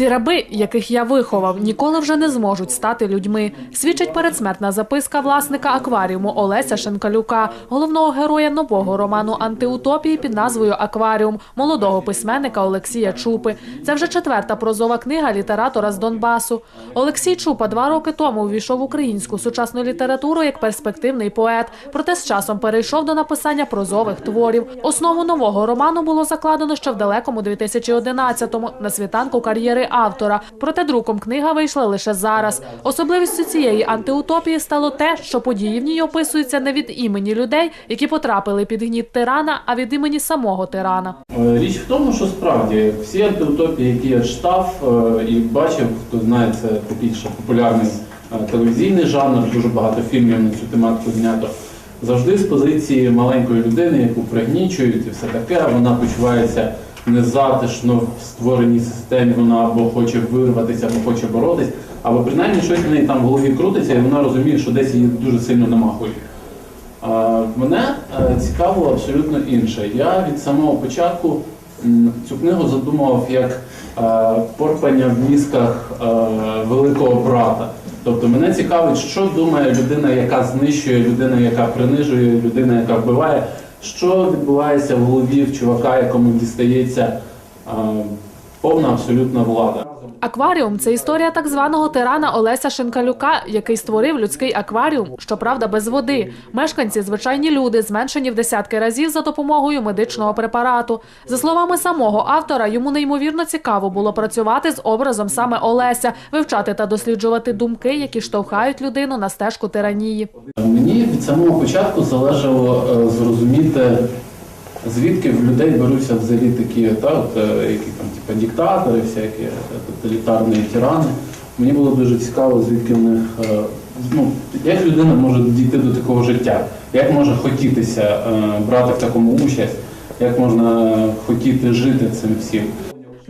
Ці раби, яких я виховав, ніколи вже не зможуть стати людьми. Свідчить передсмертна записка власника акваріуму Олеся Шенкалюка, головного героя нового роману антиутопії під назвою Акваріум молодого письменника Олексія Чупи. Це вже четверта прозова книга літератора з Донбасу. Олексій Чупа два роки тому увійшов в українську сучасну літературу як перспективний поет, проте з часом перейшов до написання прозових творів. Основу нового роману було закладено ще в далекому 2011-му на світанку кар'єри автора. Проте друком книга вийшла лише зараз. Особливістю цієї антиутопії стало те, що події в ній описуються не від імені людей, які потрапили під гніт тирана, а від імені самого тирана. Е, Річ в тому, що справді всі антиутопії, які я читав е, і бачив, хто знає, це ще популярний е, телевізійний жанр, дуже багато фільмів на цю тематику знято. Завжди з позиції маленької людини, яку пригнічують і все таке, вона почувається незатишно в створеній системі, вона або хоче вирватися, або хоче боротись, або принаймні щось в неї там в голові крутиться, і вона розуміє, що десь її дуже сильно намахують. А, Мене е, цікавило абсолютно інше. Я від самого початку цю книгу задумував як е, порпання в мізках е, великого брата. Тобто мене цікавить, що думає людина, яка знищує, людина, яка принижує, людина, яка вбиває, що відбувається в голові в чувака, якому дістається повна абсолютна влада. Акваріум це історія так званого тирана Олеся Шинкалюка, який створив людський акваріум, щоправда, без води. Мешканці звичайні люди, зменшені в десятки разів за допомогою медичного препарату. За словами самого автора, йому неймовірно цікаво було працювати з образом саме Олеся, вивчати та досліджувати думки, які штовхають людину на стежку тиранії. Мені від самого початку залежало е, зрозуміти, звідки в людей беруться взагалі такі, та, от, е, які там, типу, диктатори, всякі е, тоталітарні тирани. Мені було дуже цікаво, звідки в них, е, ну, як людина може дійти до такого життя, як може хотітися брати в такому участь, як можна хотіти жити цим всім.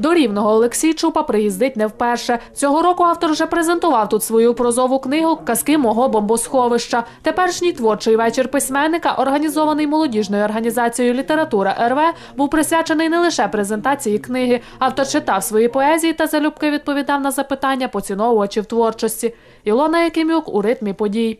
До рівного Олексій Чупа приїздить не вперше. Цього року автор вже презентував тут свою прозову книгу Казки мого бомбосховища. Теперішній творчий вечір письменника, організований молодіжною організацією Література РВ, був присвячений не лише презентації книги. Автор читав свої поезії та залюбки відповідав на запитання поціновувачів творчості. Ілона Якимюк у ритмі подій.